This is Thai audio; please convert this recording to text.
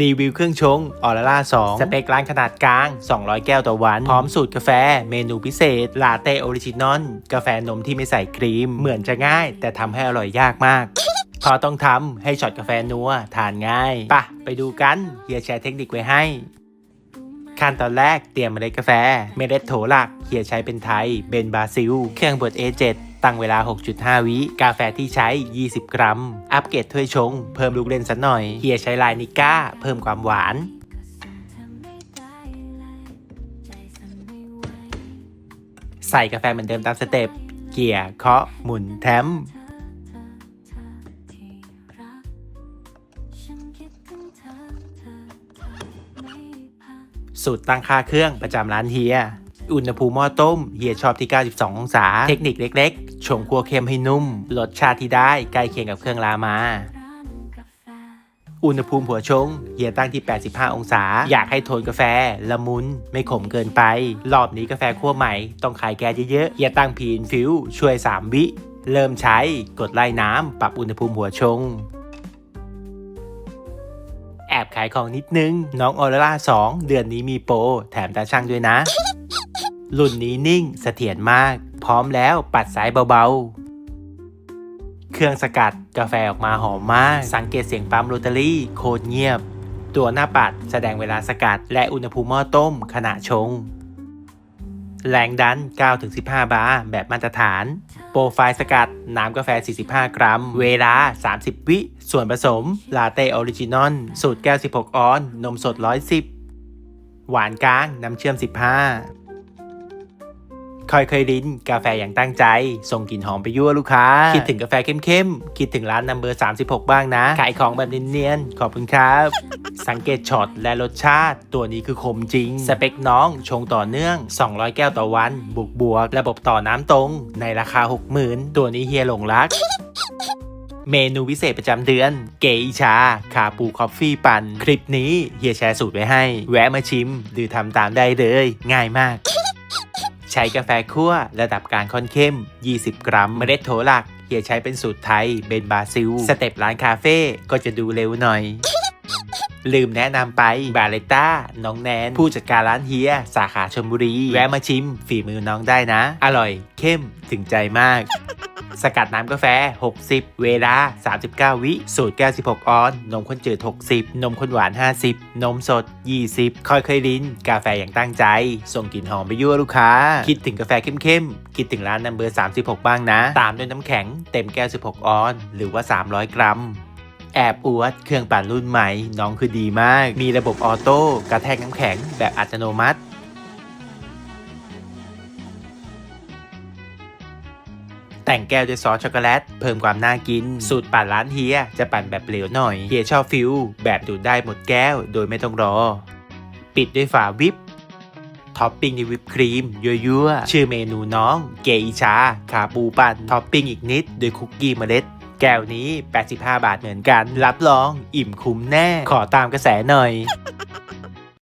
รีวิวเครื่องชงออร่า2สเปคร้านขนาดกลาง 200 แก้วต่อวัน พร้อมสูตรกาแฟ เมนูพิเศษ ลาเต้ออริจินอล กาแฟนมที่ไม่ใส่ครีม เหมือนจะง่าย แต่ทำให้อร่อยยากมากพอต้องทำให้ช็อตกาแฟนัว ทานง่ายปะไปดูกัน เฮียแชร์เทคนิคไว้ให้ ขั้นตอนแรกเตรียมเมล็ดกาแฟ เมล็ดโถหลัก เฮียใช้เป็นไทย เบนบาซิล เครื่องบด A7 ตั้งเวลา 6.5 วิ กาแฟที่ใช้ 20 กรัม อัปเกรดถ้วยชง เพิ่มลูกเล่นสักหน่อยเฮียใช้ลายนิก้า เพิ่มความหวานใส่กาแฟเหมือนเดิมตามสเต็ป เกี่ยเคาะ หมุนแทมสูตรตั้งค่าเครื่องประจำร้านเฮีย อุณหภูมิหม้อต้ม เฮียชอบที่ 92 องศา เทคนิคเล็กๆ ชงคั่วเค็มให้นุ่ม รสชาติที่ได้ใกล้เคียงกับเครื่องรามาอุณหภูมิหัวชง เฮียตั้งที่ 85 องศา อยากให้โทนกาแฟ ละมุน ไม่ขมเกินไป รอบนี้กาแฟคั่วใหม่ ต้องขายแก๊สเยอะๆ เฮียตั้งพีนฟิว ช่วย 3 วิ เริ่มใช้ กดไล่น้ำ ปรับอุณหภูมิหัวชง แอบขายของนิดนึง น้องออร่า2 เดือนนี้มีโปร แถมตาช่างด้วยนะ รุ่นนี้นิ่งเสถียรมาก พร้อมแล้วปัดสายเบาๆ เครื่องสกัดกาแฟออกมาหอมมาก สังเกตเสียงปั๊มโรตารี่โคตรเงียบ ตัวหน้าปัดแสดงเวลาสกัด และอุณหภูมิหม้อต้มขณะชง แรงดัน 9-15 บาร์แบบมาตรฐาน โปรไฟล์สกัด น้ำกาแฟ 45 กรัม เวลา 30 วิ ส่วนผสม ลาเต้ออริจินอล สูตรแก้ว 16 ออน นมสด 110 หวานกลาง น้ำเชื่อม 15 คอยเคยลิ้นกาแฟอย่างตั้งใจ ส่งกลิ่นหอมไปยั่วลูกค้า คิดถึงกาแฟเข้มๆ คิดถึงร้านนัมเบอร์ 36 บ้างนะ ขายของแบบเนียนๆ ขอบคุณครับ สังเกตช็อตและรสชาติ ตัวนี้คือคมจริง สเปคน้องชงต่อเนื่อง 200 แก้วต่อวัน บวกบวกๆระบบต่อน้ำตรง ในราคา 60,000 ตัวนี้เฮียหลงรักเมนูพิเศษประจำเดือน เกอิชา คาปูคอฟฟี่ปั่น คลิปนี้เฮียแชร์สูตรไว้ให้ แวะมาชิม หรือทำตามได้เลย ง่ายมาก ใช้กาแฟคั่วระดับการค่อนเข้ม 20 กรัม เมล็ดโถหลักเฮียใช้เป็นสูตรไทย เบนบาซิล สเต็ปร้านคาเฟ่ก็จะดูเร็วหน่อย ลืมแนะนำไปบาเลต้า น้องแนน ผู้จัดการร้านเฮีย สาขาชลบุรี แวะมาชิม ฝีมือน้องได้นะ อร่อย เข้มถึงใจมาก สกัดน้ำกาแฟ 60 เวลา 39 วิ สูตรแก้ว 16 ออน นมข้นจืด 60 นมข้นหวาน 50 นมสด 20 ค่อยเคยลิ้น กาแฟอย่างตั้งใจ ส่งกลิ่นหอมไปยั่วลูกค้า คิดถึงกาแฟเข้มๆ คิดถึงร้านนัมเบอร์ 36 บ้างนะ ตามด้วยน้ำแข็งเต็มแก้ว 16 ออน หรือว่า 300 กรัมแอบอวด เครื่องปั่นรุ่นใหม่ น้องคือดีมาก มีระบบออโต้ กระแทกน้ำแข็งแบบอัตโนมัติ แต่งแก้วด้วยซอสช็อกโกแลต เพิ่มความน่ากิน สูตรปั่นร้านเฮียจะปั่นแบบเหลวหน่อย เฮียชอบฟิลแบบดูดได้หมดแก้ว โดยไม่ต้องรอ ปิดด้วยฝาวิปท็อปปิ้งด้วยวิปครีมยั่วๆ ชื่อเมนูน้อง เกอิชา ขาปูปั่นท็อปปิ้งอีกนิดด้วยคุกกี้เมล็ด แก้วนี้ 85 บาทเหมือนกัน รับรอง อิ่มคุ้มแน่ ขอตามกระแสหน่อย